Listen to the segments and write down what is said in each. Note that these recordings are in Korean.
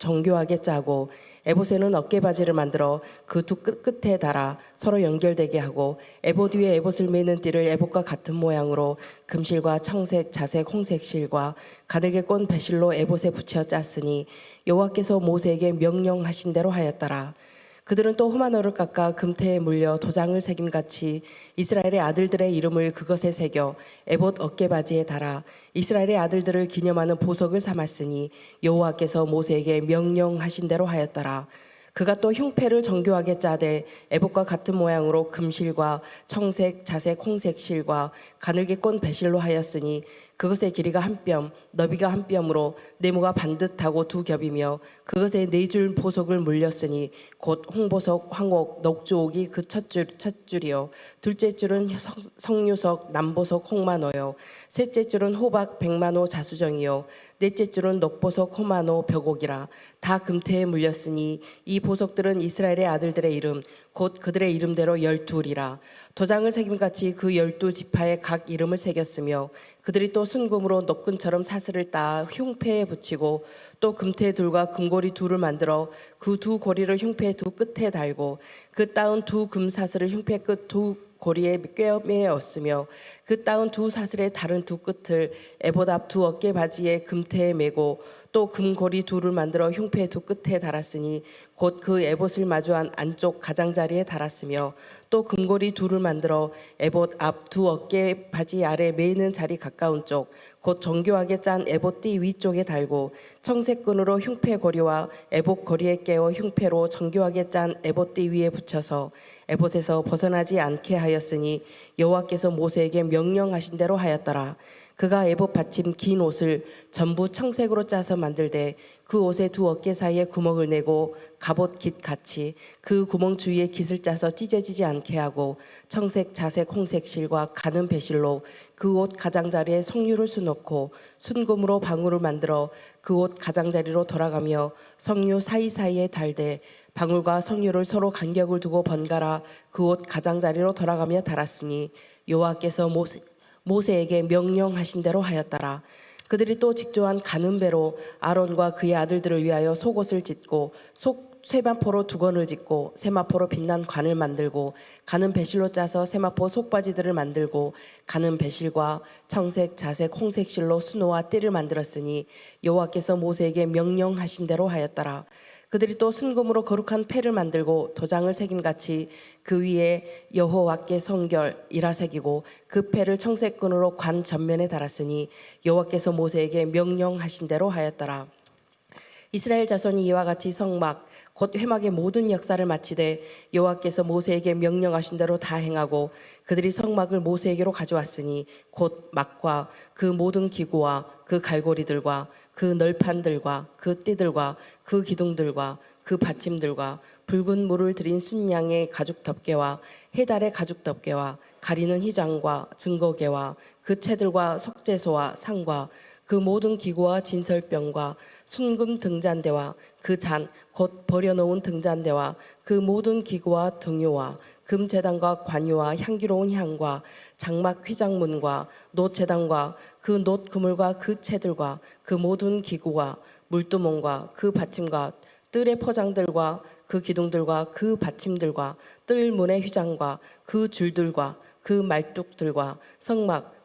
정교하게 짜고 에봇에는 어깨바지를 만들어 그 두 끝에 달아 서로 연결되게 하고 에봇 위에 에봇을 매는 띠를 에봇과 같은 모양으로 금실과 청색, 자색, 홍색 실과 가늘게 꼰 배실로 에봇에 붙여 짰으니 여호와께서 모세에게 명령하신 대로 하였더라. 그들은 또 호마노를 깎아 금태에 물려 도장을 새김같이 이스라엘의 아들들의 이름을 그것에 새겨 에봇 어깨바지에 달아 이스라엘의 아들들을 기념하는 보석을 삼았으니 여호와께서 모세에게 명령하신 대로 하였더라. 그가 또 흉패를 정교하게 짜되 에봇과 같은 모양으로 금실과 청색, 자색, 홍색 실과 가늘게 꼰 배실로 하였으니 그것의 길이가 한 뼘, 너비가 한 뼘으로 네모가 반듯하고 두 겹이며 그것에 네 줄 보석을 물렸으니 곧 홍보석, 황옥, 녹주옥이 그 첫 줄, 첫 줄이요. 둘째 줄은 성- 성유석, 남보석, 홍만호요. 셋째 줄은 호박, 백만호, 자수정이요. 넷째 줄은 녹보석, 호만호, 벽옥이라. 다 금태에 물렸으니 이 보석들은 이스라엘의 아들들의 이름, 곧 그들의 이름대로 열둘이라. 도장을 새김같이 그 열두 지파에 각 이름을 새겼으며 그들이 또 순금으로 녹근처럼 사슬을 따 흉패에 붙이고 또 금태 둘과 금고리 둘을 만들어 그 두 고리를 흉패 두 끝에 달고 그 따은 두 금사슬을 흉패 끝두 고리에 꿰매었으며 그 따은 두 사슬의 다른 두 끝을 앞두 어깨 바지에 금태에 메고 또 금고리 둘을 만들어 흉패 두 끝에 달았으니 곧 그 에봇을 마주한 안쪽 가장자리에 달았으며 또 금고리 둘을 만들어 에봇 앞 두 어깨 바지 아래 매는 자리 가까운 쪽 곧 정교하게 짠 에봇 띠 위쪽에 달고 청색끈으로 흉패 고리와 에봇 고리에 깨어 흉패로 정교하게 짠 에봇 띠 위에 붙여서 에봇에서 벗어나지 않게 하였으니 여호와께서 모세에게 명령하신 대로 하였더라. 그가 에봇 받침 긴 옷을 전부 청색으로 짜서 만들되 그 옷의 두 어깨 사이에 구멍을 내고 갑옷 깃 같이 그 구멍 주위에 깃을 짜서 찢어지지 않게 하고 청색, 자색, 홍색 실과 가는 배실로 그 옷 가장자리에 석류를 수놓고 순금으로 방울을 만들어 그 옷 가장자리로 돌아가며 석류 사이사이에 달되 방울과 석류를 서로 간격을 두고 번갈아 그 옷 가장자리로 돌아가며 달았으니 여호와께서 모세, 모세에게 명령하신 대로 하였더라. 그들이 또 직조한 가는 배로 아론과 그의 아들들을 위하여 속옷을 짓고 속 쇠마포로 두건을 짓고 세마포로 빛난 관을 만들고 가는 배실로 짜서 세마포 속바지들을 만들고 가는 배실과 청색, 자색, 홍색 실로 수노와 띠를 만들었으니 여호와께서 모세에게 명령하신 대로 하였더라. 그들이 또 순금으로 거룩한 패를 만들고 도장을 새김같이 그 위에 여호와께 성결이라 새기고 그 패를 청색끈으로 관 전면에 달았으니 여호와께서 모세에게 명령하신 대로 하였더라. 이스라엘 자손이 이와 같이 성막 곧 회막의 모든 역사를 마치되 여호와께서 모세에게 명령하신 대로 다 행하고 그들이 성막을 모세에게로 가져왔으니 곧 막과 그 모든 기구와 그 갈고리들과 그 널판들과 그 띠들과 그 기둥들과 그 받침들과 붉은 물을 들인 순양의 가죽 덮개와 해달의 가죽 덮개와 가리는 휘장과 증거개와 그 채들과 석재소와 상과 그 모든 기구와 진설병과 순금 등잔대와 그 잔 곧 버려놓은 등잔대와 그 모든 기구와 등요와 금재단과 관유와 향기로운 향과 장막 휘장문과 노재단과 그노 그물과 그 채들과 그 모든 기구와 물두멍과 그 받침과 뜰의 포장들과 그 기둥들과 그 받침들과 뜰 문의 휘장과 그 줄들과 그 말뚝들과 성막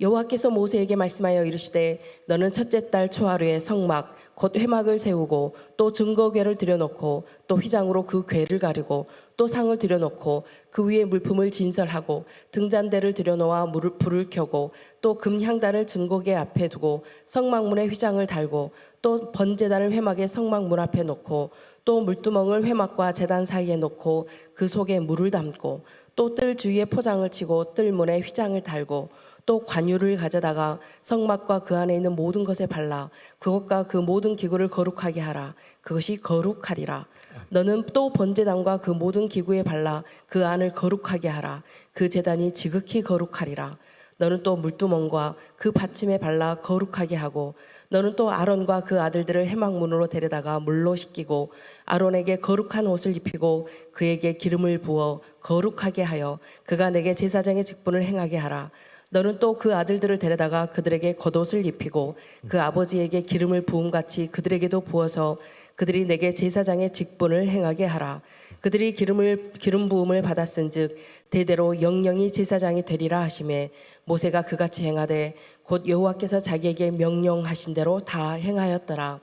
여호와께서 모세에게 말씀하여 이르시되 너는 첫째 달 초하루에 성막 곧 회막을 세우고 또 증거궤를 들여놓고 또 휘장으로 그 궤를 가리고 또 상을 들여놓고 그 위에 물품을 진설하고 등잔대를 들여놓아 물을 불을 켜고 또 금향단을 증거궤 앞에 두고 성막문에 휘장을 달고 또 번제단을 회막의 성막문 앞에 놓고 또 물두멍을 회막과 제단 사이에 놓고 그 속에 물을 담고 또 뜰 주위에 포장을 치고 뜰문에 휘장을 달고 또 관유를 가져다가 성막과 그 안에 있는 모든 것에 발라 그것과 그 모든 기구를 거룩하게 하라. 그것이 거룩하리라. 너는 또 번제단과 그 모든 기구에 발라 그 안을 거룩하게 하라. 그 제단이 지극히 거룩하리라. 너는 또 물두멍과 그 받침에 발라 거룩하게 하고 너는 또 아론과 그 아들들을 해막문으로 데려다가 물로 씻기고 아론에게 거룩한 옷을 입히고 그에게 기름을 부어 거룩하게 하여 그가 내게 제사장의 직분을 행하게 하라 너는 또 그 아들들을 데려다가 그들에게 겉옷을 입히고 그 아버지에게 기름을 부음 같이 그들에게도 부어서 그들이 내게 제사장의 직분을 행하게 하라. 그들이 기름을 기름 부음을 받았은즉 대대로 영영이 제사장이 되리라 하심에 모세가 그같이 행하되 곧 여호와께서 자기에게 명령하신 대로 다 행하였더라.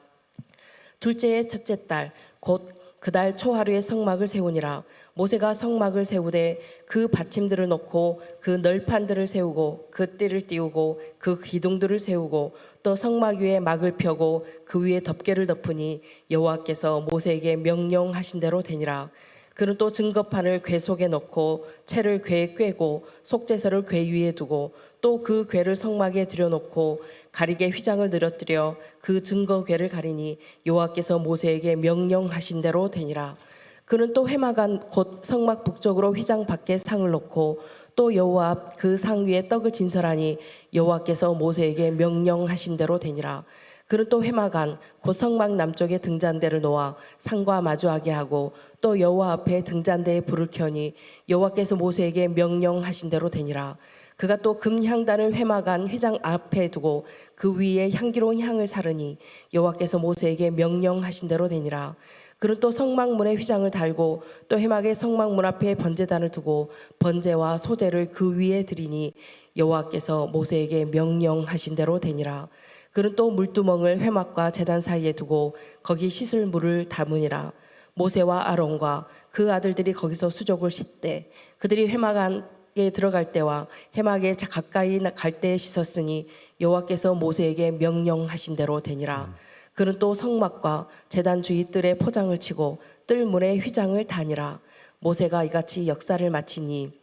둘째의 첫째 달곧 그달 초하루에 성막을 세우니라. 모세가 성막을 세우되 그 받침들을 놓고 그 널판들을 세우고 그 띠를 띄우고 그 기둥들을 세우고 또 성막 위에 막을 펴고 그 위에 덮개를 덮으니 여호와께서 모세에게 명령하신 대로 되니라 그는 또 증거판을 궤 속에 넣고 채를 궤에 꿰고 속죄서를 궤 위에 두고 또 그 궤를 성막에 들여놓고 가리개 휘장을 늘어뜨려 그 증거 궤를 가리니 여호와께서 모세에게 명령하신 대로 되니라. 그는 또 회막안 곧 성막 북쪽으로 휘장 밖에 상을 놓고 또 여호와 앞 그 상 위에 떡을 진설하니 여호와께서 모세에게 명령하신 대로 되니라. 그는 또 회막안 곧 성막 남쪽에 등잔대를 놓아 상과 마주하게 하고 또 여호와 앞에 등잔대에 불을 켜니 여호와께서 모세에게 명령하신 대로 되니라. 그가 또 금향단을 회막안 휘장 앞에 두고 그 위에 향기로운 향을 사르니 여호와께서 모세에게 명령하신 대로 되니라. 그는 또 성막문에 휘장을 달고 또 해막의 성막문 앞에 번제단을 두고 번제와 소제를 그 위에 드리니 여호와께서 모세에게 명령하신 대로 되니라. 그는 또 물두멍을 회막과 제단 사이에 두고 거기 씻을 물을 담으니라. 모세와 아론과 그 아들들이 거기서 수족을 씻되 그들이 회막 안에 들어갈 때와 해막에 가까이 갈 때에 씻었으니 여호와께서 모세에게 명령하신 대로 되니라. 그는 또 성막과 제단 주위 뜰에 포장을 치고 뜰 문에 휘장을 다니라. 모세가 이같이 역사를 마치니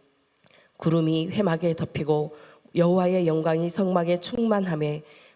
구름이 회막에 덮이고 여호와의 영광이 성막에 충만함에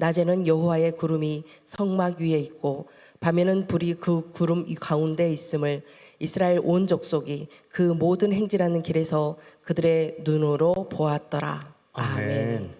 낮에는 여호와의 구름이 성막 위에 있고 밤에는 불이 그 구름 이 가운데 있음을 이스라엘 온 족속이 그 모든 행진하는 길에서 그들의 눈으로 보았더라. 아멘.